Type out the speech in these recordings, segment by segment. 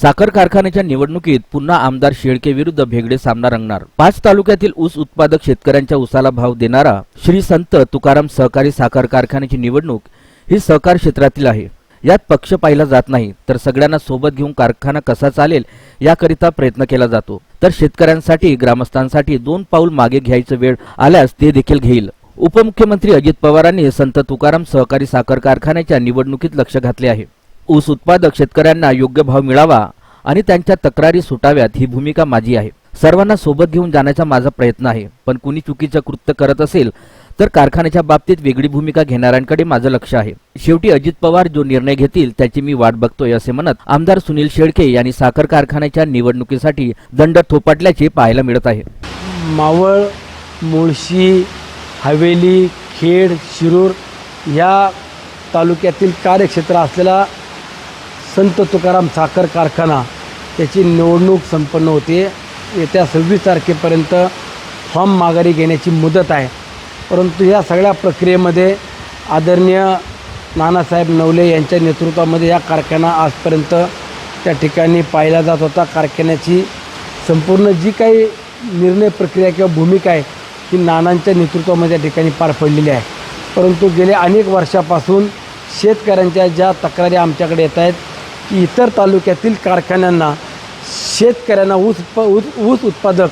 साखर कारखान्याच्या निवडणुकीत पुन्हा आमदार शेळके विरुद्ध भेगडे सामना रंगणार. पाच तालुक्यातील ऊस उत्पादक शेतकऱ्यांच्या ऊसाला भाव देणारा श्री संत तुकाराम सहकारी साखर कारखान्याची निवडणूक ही सहकार क्षेत्रातील आहे. यात पक्ष पाहिला जात नाही तर सगळ्यांना सोबत घेऊन कारखाना कसा चालेल याकरिता प्रयत्न केला जातो. तर शेतकऱ्यांसाठी ग्रामस्थांसाठी दोन पाऊल मागे घ्यायचं वेळ आल्यास ते देखील घेईल. उपमुख्यमंत्री अजित पवारांनी संत तुकाराम सहकारी साखर कारखान्याच्या निवडणुकीत लक्ष घातले आहे. ऊस उत्पादक शेतकऱ्यांना योग्य भाव मिळावा आणि त्यांच्या तक्रारी सुटाव्यात ही भूमिका माझी आहे. सर्वांना सोबत घेऊन जाण्याचा माझा प्रयत्न आहे. पण कुणी चुकीचं कृत्य करत असेल तर कारखान्याच्या बाबतीत वेगळी भूमिका घेणाऱ्यांकडे माझं लक्ष आहे. शेवटी अजित पवार जो निर्णय घेतील त्याची मी वाट बघतोय असे म्हणत आमदार सुनील शेळके यांनी साखर कारखान्याच्या निवडणुकीसाठी दंड थोपटल्याचे पाहायला मिळत आहे. मावळ मुळशी हवेली खेड शिरूर या तालुक्यातील कार्यक्षेत्र असलेला संत तुकाराम साखर कारखाना त्याची निवडणूक संपन्न होते. येत्या सव्वीस तारखेपर्यंत फॉर्म माघारी घेण्याची मुदत आहे. परंतु या सगळ्या प्रक्रियेमध्ये आदरणीय नानासाहेब नवले यांच्या नेतृत्वामध्ये या कारखाना आजपर्यंत त्या ठिकाणी पाहिला जात होता. कारखान्याची संपूर्ण जी काही निर्णय प्रक्रिया किंवा भूमिका आहे ही नानांच्या नेतृत्वामध्ये या ठिकाणी पार पडलेली आहे. परंतु गेल्या अनेक वर्षापासून शेतकऱ्यांच्या ज्या तक्रारी आमच्याकडे येत आहेत की इतर तालुक्यातील कारखान्यांना शेतकऱ्यांना ऊस उत्प ऊस ऊस उत्पादक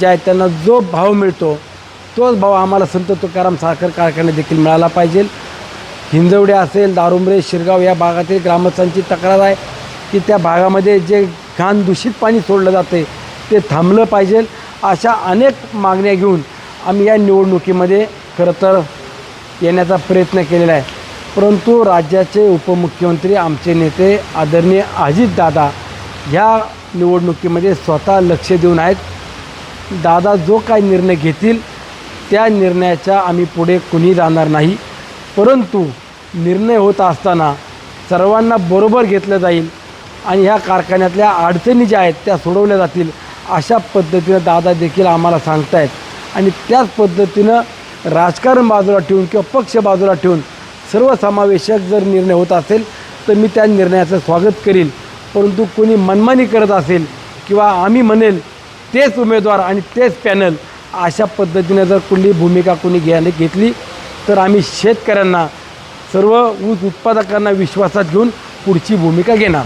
जे आहेत त्यांना जो भाव मिळतो तोच भाव आम्हाला संत तुकाराम साखर कारखाने देखील मिळाला पाहिजे. हिंजवडे असेल दारुंबरे शिरगाव या भागातील ग्रामस्थांची तक्रार आहे की त्या भागामध्ये जे घाण दूषित पाणी सोडलं जाते ते थांबलं पाहिजे. अशा अनेक मागण्या घेऊन आम्ही या निवडणुकीमध्ये खरं तर येण्याचा प्रयत्न केलेला आहे. परंतु राज्याचे उपमुख्यमंत्री आमचे नेते आदरणीय अजितदादा ह्या निवडणुकीमध्ये स्वतः लक्ष देऊन आहेत. दादा जो काय निर्णय घेतील त्या निर्णयाच्या आम्ही पुढे कुणी जाणार नाही. परंतु निर्णय होत असताना सर्वांना बरोबर घेतलं जाईल आणि ह्या कारखान्यातल्या अडचणी ज्या आहेत त्या सोडवल्या जातील अशा पद्धतीनं दादा देखील आम्हाला सांगतायत. आणि त्याच पद्धतीनं राजकारण बाजूला ठेवून किंवा पक्ष बाजूला ठेवून सर्वसमावेशक जर निर्णय होत असेल तर मी त्या निर्णयाचं स्वागत करील परंतु कोणी मनमानी करत असेल किंवा आम्ही म्हणेल तेच उमेदवार आणि तेच पॅनल अशा पद्धतीने जर कुठली भूमिका कोणी घ्यायला घेतली तर आम्ही शेतकऱ्यांना सर्व ऊस उत्पादकांना विश्वासात घेऊन पुढची भूमिका घेणार.